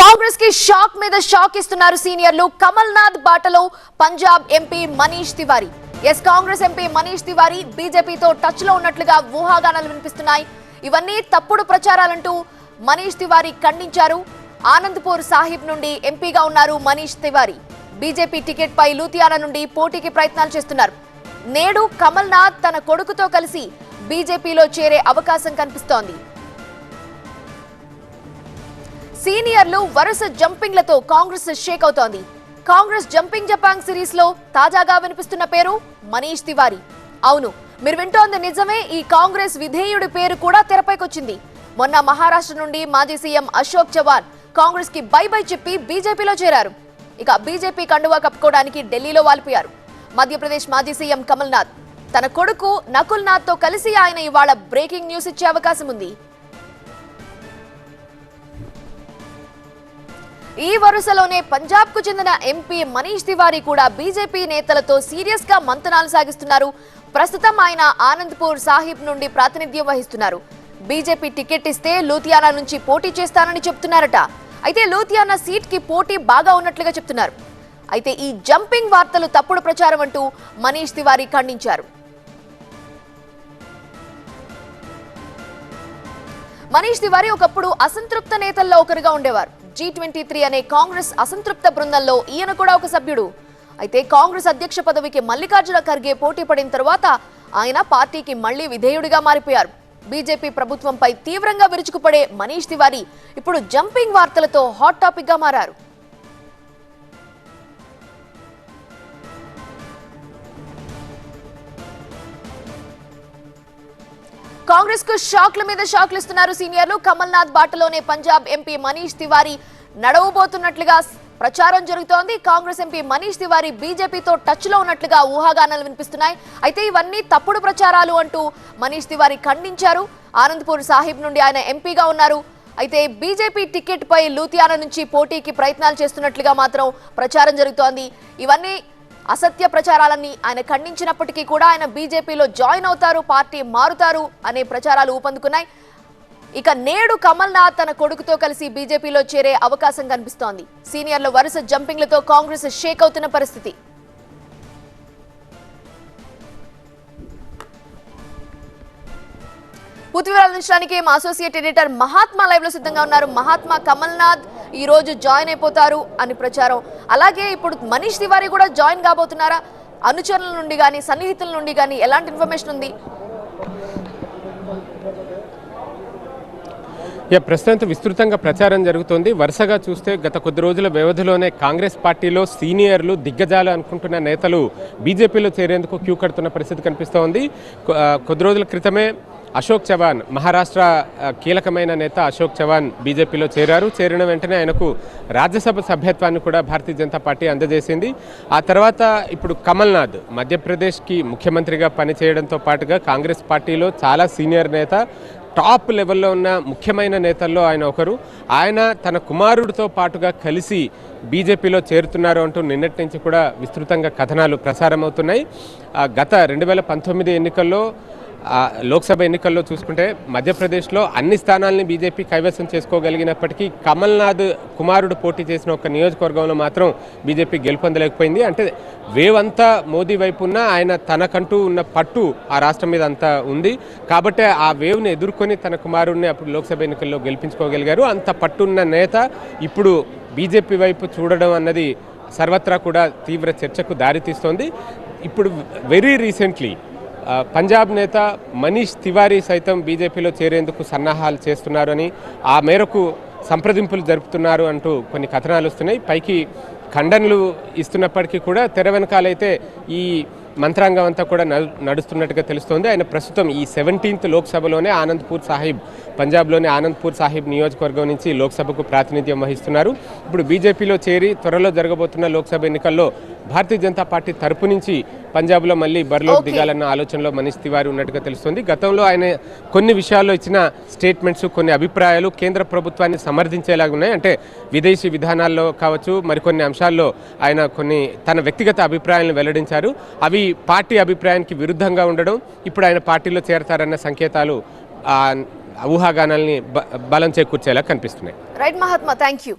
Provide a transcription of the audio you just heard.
కాంగ్రెస్కి షాక్ మీద షాక్ ఇస్తున్నారు సీనియర్లు. కమల్ నాథ్ బాటలో పంజాబ్ ఎంపీ మనీష్ తివారీ. ఎస్ కాంగ్రెస్ ఎంపీ మనీష్ తివారీ బీజేపీతో టచ్లో ఉన్నట్లుగా ఊహాగానాలు వినిపిస్తున్నాయి. ఇవన్నీ తప్పుడు ప్రచారాలంటూ మనీష్ తివారీ ఖండించారు. ఆనంద్పూర్ సాహిబ్ నుండి ఎంపీగా ఉన్నారు మనీష్ తివారీ. బీజేపీ టికెట్ పై లూథియానా నుండి పోటీకి ప్రయత్నాలు చేస్తున్నారు. నేడు కమల్ నాథ్ తన కొడుకుతో కలిసి బీజేపీలో చేరే అవకాశం కనిపిస్తోంది. సీనియర్లు వరుస జంపింగ్లతో కాంగ్రెస్ షేక్ అవుతోంది. కాంగ్రెస్ జంపింగ్ జపాంగ్ సిరీస్లో తాజాగా వినిపిస్తున్న పేరు మనీష్ తివారీ. అవును మీరు వింటోంది నిజమే ఈ కాంగ్రెస్ విధేయుడి పేరు కూడా తెరపైకొచ్చింది. మొన్న మహారాష్ట్ర నుండి మాజీ సీఎం అశోక్ చవాన్ కాంగ్రెస్కి బై బై చెప్పి బీజేపీలో చేరారు. ఇక బీజేపీ కండువా కప్పుకోవడానికి ఢిల్లీలో వాలిపోయారు. మధ్యప్రదేశ్ మాజీ సీఎం కమల్నాథ్. తన కొడుకు నకుల్ నాథ్తో కలిసి ఆయన ఇవాళ బ్రేకింగ్ న్యూస్ ఇచ్చే అవకాశం ఉంది ఈ వరుసలోనే పంజాబ్కు చెందిన ఎంపీ మనీష్ తివారీ కూడా బీజేపీ నేతలతో సీరియస్గా మంతనాలు సాగిస్తున్నారు. ప్రస్తుతం ఆయన ఆనంద్పూర్ సాహిబ్ నుండి ప్రాతినిధ్యం వహిస్తున్నారు. బీజేపీ టికెట్ ఇస్తే లూథియానా నుంచి పోటీ చేస్తానని చెప్తున్నారట. అయితే లూథియానా సీట్కి పోటీ బాగా ఉన్నట్లుగా చెప్తున్నారు. అయితే ఈ జంపింగ్ వార్తలు తప్పుడు ప్రచారం అంటూ మనీష్ తివారీ ఖండించారు. మనీష్ తివారీ ఒకప్పుడు అసంతృప్త నేతల్లో ఒకరుగా ఉండేవారు. జీ ట్వంటీ త్రీ అనే కాంగ్రెస్ అసంతృప్త బృందంలో ఈయన కూడా ఒక సభ్యుడు. అయితే కాంగ్రెస్ అధ్యక్ష పదవికి మల్లికార్జున ఖర్గే పోటీ పడిన తర్వాత ఆయన పార్టీకి మళ్ళీ విధేయుడిగా మారిపోయారు. బీజేపీ ప్రభుత్వంపై తీవ్రంగా విరుచుకుపడే మనీష్ తివారీ ఇప్పుడు జంపింగ్ వార్తలతో హాట్ టాపిక్గా మారారు. కాంగ్రెస్కు షాక్ల మీద షాక్లు ఇస్తున్నారు సీనియర్లు. కమల్నాథ్ బాటలోనే పంజాబ్ ఎంపీ మనీష్ తివారీ నడవబోతున్నట్లుగా ప్రచారం జరుగుతోంది. కాంగ్రెస్ ఎంపీ మనీష్ తివారీ బీజేపీతో టచ్లో ఉన్నట్లుగా ఊహాగానాలు వినిపిస్తున్నాయి. అయితే ఇవన్నీ తప్పుడు ప్రచారాలు అంటూ మనీష్ తివారీ ఖండించారు. ఆనంద్పూర్ సాహిబ్ నుండి ఆయన ఎంపీగా ఉన్నారు. అయితే బీజేపీ టికెట్ పై లూథియానా నుంచి పోటీకి ప్రయత్నాలు చేస్తున్నట్లుగా మాత్రం ప్రచారం జరుగుతోంది. ఇవన్నీ అసత్య ప్రచారాలన్నీ ఆయన ఖండించినప్పటికీ కూడా ఆయన బీజేపీలో జాయిన్ అవుతారు పార్టీ మారుతారు అనే ప్రచారాలు ఊపందుకున్నాయి. ఇక నేడు కమల్ నాథ్ తన కొడుకుతో కలిసి బీజేపీలో చేరే అవకాశం కనిపిస్తోంది. సీనియర్ల వరుస జంపింగ్లతో కాంగ్రెస్ షేక్ అవుతున్న పరిస్థితి. పూర్తి వివరాలు అందించడానికి మా అసోసియేట్ ఎడిటర్ మహాత్మా లైవ్లో సిద్ధంగా ఉన్నారు. మహాత్మా కమల్నాథ్ ఈ రోజు జాయిన్ అయిపోతారు అని ప్రచారం. అలాగే ఇప్పుడు మనీష్ తివారీ కూడా జాయిన్ కాబోతున్నారా? అనుచరుల నుండి కానీ సన్నిహితుల నుండి కానీ ఎలాంటి ఇన్ఫర్మేషన్ ఉంది? యా ప్రస్తుతం విస్తృతంగా ప్రచారం జరుగుతోంది. వరుసగా చూస్తే గత కొద్ది రోజుల వ్యవధిలోనే కాంగ్రెస్ పార్టీలో సీనియర్లు దిగ్గజాలు అనుకుంటున్న నేతలు బీజేపీలో చేరేందుకు క్యూ కడుతున్న పరిస్థితి కనిపిస్తోంది. కొద్ది రోజుల క్రితమే అశోక్ చవాన్ మహారాష్ట్ర కీలకమైన నేత అశోక్ చవాన్ బీజేపీలో చేరారు. చేరిన వెంటనే ఆయనకు రాజ్యసభ సభ్యత్వాన్ని కూడా భారతీయ జనతా పార్టీ అందజేసింది. ఆ తర్వాత ఇప్పుడు కమల్నాథ్ మధ్యప్రదేశ్కి ముఖ్యమంత్రిగా పనిచేయడంతో పాటుగా కాంగ్రెస్ పార్టీలో చాలా సీనియర్ నేత టాప్ లెవెల్లో ఉన్న ముఖ్యమైన నేతల్లో ఆయన ఒకరు. ఆయన తన కుమారుడితో పాటుగా కలిసి బీజేపీలో చేరుతున్నారు అంటూ నిన్నటి నుంచి కూడా విస్తృతంగా కథనాలు ప్రసారమవుతున్నాయి. ఆ, గత రెండు వేల పంతొమ్మిది ఎన్నికల్లో లోక్సభ ఎన్నికల్లో చూసుకుంటే మధ్యప్రదేశ్లో అన్ని స్థానాలని బీజేపీ కైవసం చేసుకోగలిగినప్పటికీ కమల్నాథ్ కుమారుడు పోటీ చేసిన ఒక నియోజకవర్గంలో మాత్రం బీజేపీ గెలుపొందలేకపోయింది. అంటే వేవ్ అంతా మోదీ వైపు ఉన్న ఆయన తనకంటూ ఉన్న పట్టు ఆ రాష్ట్రం మీద అంతా ఉంది. కాబట్టి ఆ వేవ్ని ఎదుర్కొని తన కుమారుడిని అప్పుడు లోక్సభ ఎన్నికల్లో గెలిపించుకోగలిగారు. అంత పట్టున్న నేత ఇప్పుడు బీజేపీ వైపు చూడడం అన్నది సర్వత్రా కూడా తీవ్ర చర్చకు దారితీస్తోంది. ఇప్పుడు వెరీ రీసెంట్లీ పంజాబ్ నేత మనీష్ తివారీ సైతం బీజేపీలో చేరేందుకు సన్నాహాలు చేస్తున్నారని ఆ మేరకు సంప్రదింపులు జరుపుతున్నారు అంటూ కొన్ని కథనాలు వస్తున్నాయి. పైకి ఖండనలు ఇస్తున్నప్పటికీ కూడా తెర వెనకాలైతే ఈ మంత్రాంగం అంతా కూడా నడు- నడుస్తున్నట్టుగా తెలుస్తోంది. ఆయన ప్రస్తుతం ఈ సెవెంటీన్త్ లోక్సభలోనే ఆనంద్పూర్ సాహిబ్ పంజాబ్లోని ఆనంద్పూర్ సాహిబ్ నియోజకవర్గం నుంచి లోక్సభకు ప్రాతినిధ్యం వహిస్తున్నారు. ఇప్పుడు బీజేపీలో చేరి త్వరలో జరగబోతున్న లోక్సభ ఎన్నికల్లో భారతీయ జనతా పార్టీ తరపు నుంచి పంజాబ్లో మళ్ళీ బరిలో. దిగాలన్న ఆలోచనలో మనీష్ తివారీ ఉన్నట్టుగా తెలుస్తుంది. గతంలో ఆయన కొన్ని విషయాల్లో ఇచ్చిన స్టేట్మెంట్స్ కొన్ని అభిప్రాయాలు కేంద్ర ప్రభుత్వాన్ని సమర్థించేలాగా ఉన్నాయి. అంటే విదేశీ విధానాల్లో కావచ్చు మరికొన్ని అంశాల్లో ఆయన కొన్ని తన వ్యక్తిగత అభిప్రాయాలను వెల్లడించారు. అవి పార్టీ అభిప్రాయానికి విరుద్ధంగా ఉండడం ఇప్పుడు ఆయన పార్టీలో చేరతారన్న సంకేతాలు ఊహాగానాల్ని బ- బలం చేకూర్చేలా కనిపిస్తున్నాయి. Right Mahatma thank you